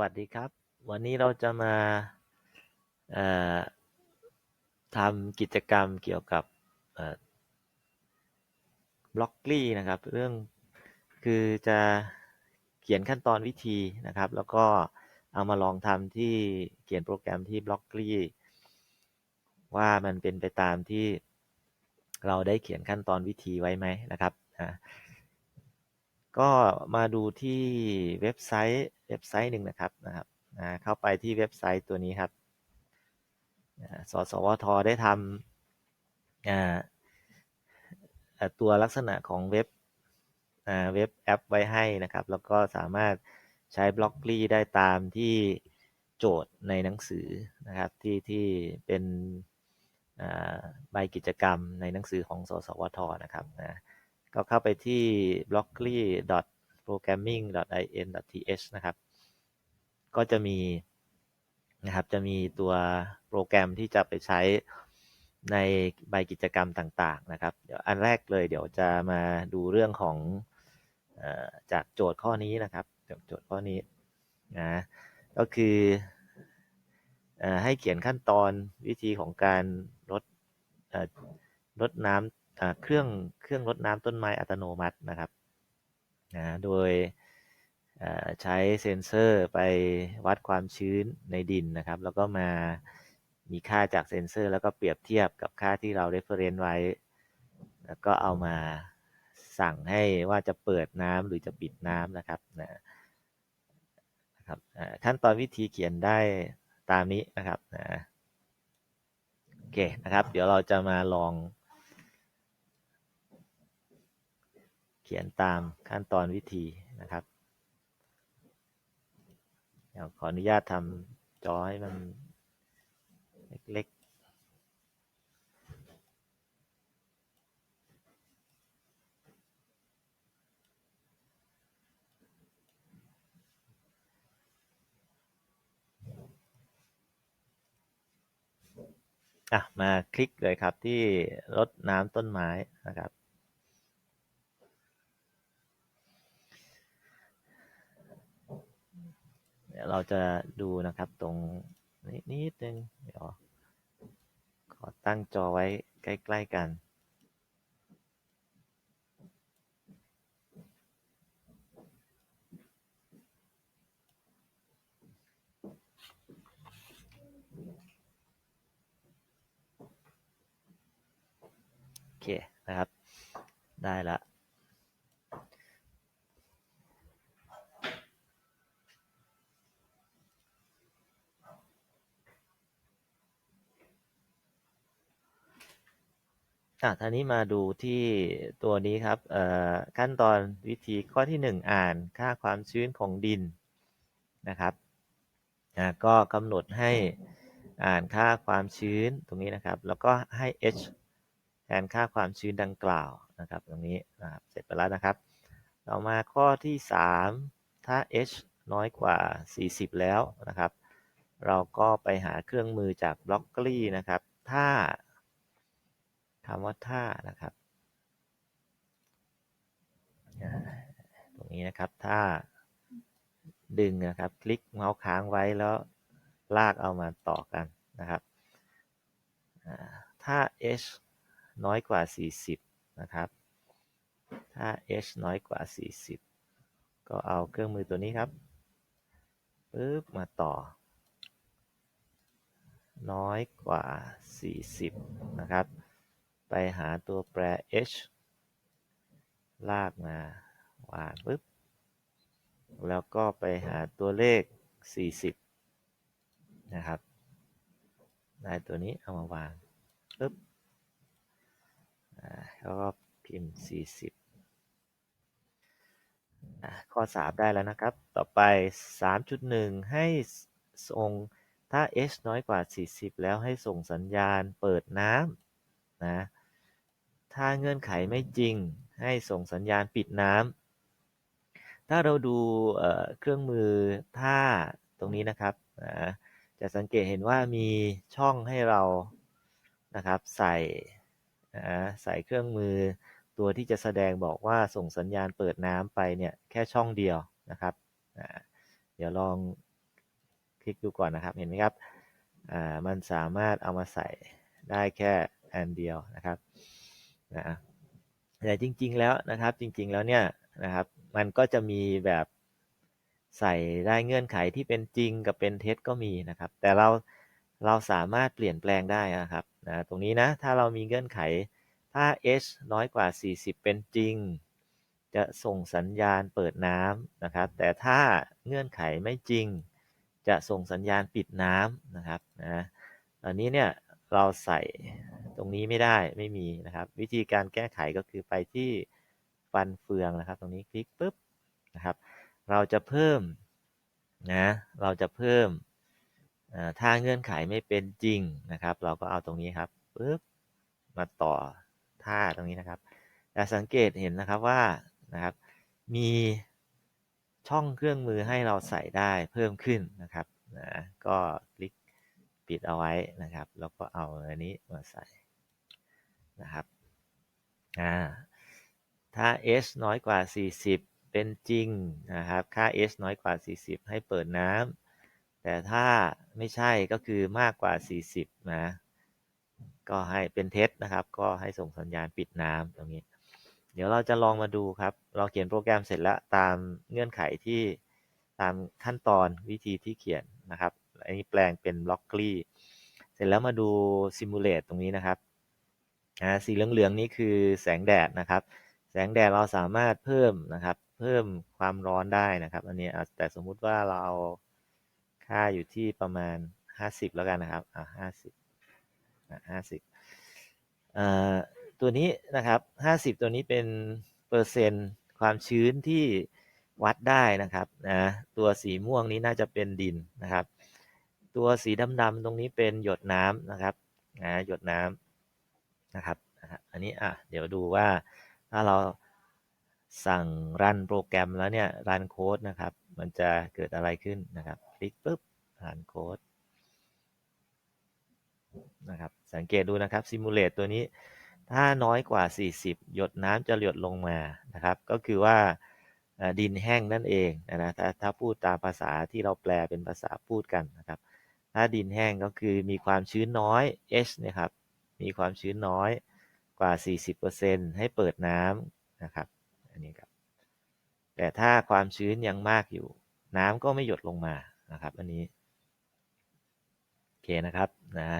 วัสดีครับ วันนี้เราจะมาทำกิจกรรมเกี่ยวกับบล็อกกลีนะครับ เรื่องคือจะเขียนขั้นตอนวิธีนะครับ แล้วก็เอามาลองทำที่เขียนโปรแกรมที่บล็อกกลีว่ามันเป็นไปตามที่เราได้เขียนขั้นตอนวิธีไว้ไหมนะครับ ก็มาดูที่เว็บไซต์ เว็บไซต์หนึ่งนะครับนะครับเข้าไปที่เว็บไซต์ตัวนี้ครับสสวทได้ทำตัวลักษณะของเว็บเว็บแอปไว้ให้นะครับ แล้วก็สามารถใช้บล็อกกลีได้ตามที่โจทย์ในหนังสือนะครับที่ที่เป็นใบกิจกรรมในหนังสือของสสวทนะครับนะก็เข้าไปที่ programming in th นะครับ ก็จะมีนะครับ จะมีตัวโปรแกรมที่จะไปใช้ในใบกิจกรรมต่างๆนะครับ เดี๋ยวอันแรกเลยเดี๋ยวจะมาดูเรื่องของอจากโจทย์ข้อนี้นะครับจากโจทย์ข้อนี้นะก็คืออให้เขียนขั้นตอนวิธีของการลดลดน้ำเครื่องเครื่องรดน้ำต้นไม้อัตโนมัตินะครับ นะโดยใช้เซ็นเซอร์ไปวัดความชื้นในดินนะครับ แล้วก็มามีค่าจากเซ็นเซอร์ แล้วก็เปรียบเทียบกับค่าที่เรา reference ไว้ แล้วก็เอามาสั่งให้ว่าจะเปิดน้ำหรือจะปิดน้ำนะครับนะครับขั้นตอนวิธีเขียนได้ตามนี้นะครับนะโอเคนะครับ เดี๋ยวเราจะมาลอง เขียนตามขั้นตอนวิธีนะครับเดี๋ยวขออนุญาตทำจอให้มันเล็กๆอะมาคลิกเลยครับที่รดน้ำต้นไม้นะครับ เราจะดูนะครับตรงนี้นิดนึง เดี๋ยว ขอตั้งจอไว้ใกล้ ๆ กัน โอเคนะครับ ได้ละ อะ ทีนี้มาดูที่ตัวนี้ครับ เอ่อ ขั้นตอนวิธีข้อที่1อ่านค่าความชื้นของดินนะครับ อะก็กำหนดให้อ่านค่าความชื้นตรงนี้นะครับ แล้วก็ให้ h แทนค่าความชื้นดังกล่าวนะครับ ตรงนี้นะครับ เสร็จไปแล้วนะครับต่อมาข้อที่3ถ้า h น้อยกว่า 40 แล้วนะครับ เราก็ไปหาเครื่องมือจากบล็อกกลีนะครับ ถ้า คำว่าถ้านะครับ ตรงนี้นะครับถ้าดึงนะครับ คลิกเมาส์ค้างไว้แล้วลากเอามาต่อกันนะครับถ้า h น้อยกว่า 40 นะครับ ถ้า h น้อยกว่า 40 ก็เอาเครื่องมือตัวนี้ครับปึ๊บมาต่อ น้อยกว่า 40 นะครับ ไปหาตัวแปร h ลากมาวางปึ๊บ แล้วก็ไปหาตัวเลข 40 นะครับ ได้ตัวนี้เอามาวางปึ๊บแล้วก็พิมพ์ 40 ข้อ 3 ได้แล้วนะครับ ต่อไป 3.1 ให้ส่งถ้า h น้อยกว่า 40 แล้วให้ส่งสัญญาณเปิดน้ำนะ ถ้าเงื่อนไขไม่จริง ให้ส่งสัญญาณปิดน้ำ ถ้าเราดูเครื่องมือถ้าตรงนี้นะครับจะสังเกตเห็นว่ามีช่องให้เรานะครับใส่ใส่เครื่องมือตัวที่จะแสดงบอกว่าส่งสัญญาณเปิดน้ำไปเนี่ยแค่ช่องเดียวนะครับเดี๋ยวลองคลิกดูก่อนนะครับเห็นไหมครับมันสามารถเอามาใส่ได้แค่อันเดียวนะครับ นะแต่จริง ๆ แล้วนะครับ จริง ๆ แล้วเนี่ยนะครับ มันก็จะมีแบบใส่ได้เงื่อนไขที่เป็นจริงกับเป็นเท็จก็มีนะครับ แต่เราเราสามารถเปลี่ยนแปลงได้นะครับนะตรงนี้นะถ้าเรามีเงื่อนไขถ้า h น้อยกว่า 40 เป็นจริง จะส่งสัญญาณเปิดน้ำนะครับ แต่ถ้าเงื่อนไขไม่จริง จะส่งสัญญาณปิดน้ำนะครับนะตอนนี้เนี่ยเราใส่ ตรงนี้ไม่ได้ไม่มีนะครับ วิธีการแก้ไขก็คือไปที่ฟันเฟืองนะครับ ตรงนี้คลิกปุ๊บนะครับ เราจะเพิ่มนะเราจะเพิ่มถ้าเงื่อนไขไม่เป็นจริงนะครับ เราก็เอาตรงนี้ครับปุ๊บมาต่อท่าตรงนี้นะครับแต่สังเกตเห็นนะครับว่านะครับมีช่องเครื่องมือให้เราใส่ได้เพิ่มขึ้นนะครับนะก็คลิกปิดเอาไว้นะครับ แล้วก็เอาอันนี้มาใส่ นะครับอ่าถ้า s น้อยกว่า 40 เป็นจริงนะครับ ค่า s น้อยกว่า 40 ให้เปิดน้ำแต่ถ้าไม่ใช่ก็คือมากกว่า 40 นะ ก็ให้เป็นเท็จนะครับ ก็ให้ส่งสัญญาณปิดน้ำตรงนี้ เดี๋ยวเราจะลองมาดูครับ เราเขียนโปรแกรมเสร็จแล้วตามเงื่อนไขที่ตามขั้นตอนวิธีที่เขียนนะครับ อันนี้แปลงเป็นบล็อกกลีเสร็จแล้วมาดูซิมูเลตตรงนี้นะครับ สีเหลืองๆนี้คือแสงแดดนะครับ แสงแดดเราสามารถเพิ่มนะครับ เพิ่มความร้อนได้นะครับ อันนี้แต่สมมุติว่าเราเอาค่าอยู่ที่ประมาณ 50 แล้วกันนะครับอ่าห้าสิบห้าสิบตัวนี้นะครับ 50 ตัวนี้เป็นเปอร์เซ็นต์ความชื้นที่วัดได้นะครับนะตัวสีม่วงนี้น่าจะเป็นดินนะครับ ตัวสีดำๆตรงนี้เป็นหยดน้ำนะครับนะหยดน้ำ นะครับ อันนี้อะเดี๋ยวดูว่าถ้าเราสั่งรันโปรแกรมแล้วเนี่ยรันโค้ดนะครับ มันจะเกิดอะไรขึ้นนะครับ คลิกปุ๊บรันโค้ดนะครับ สังเกตดูนะครับซิมูเลตตัวนี้ถ้าน้อยกว่า 40 หยดน้ำจะหยดลงมานะครับ ก็คือว่าดินแห้งนั่นเองนะถ้าถ้าพูดตามภาษาที่เราแปลเป็นภาษาพูดกันนะครับ ถ้าดินแห้งก็คือมีความชื้นน้อย H นะครับ มีความชื้นน้อยกว่า 40%ให้เปิดน้ำนะครับ อันนี้ครับ แต่ถ้าความชื้นยังมากอยู่ น้ำก็ไม่หยดลงมานะครับ อันนี้ โอเคนะครับนะ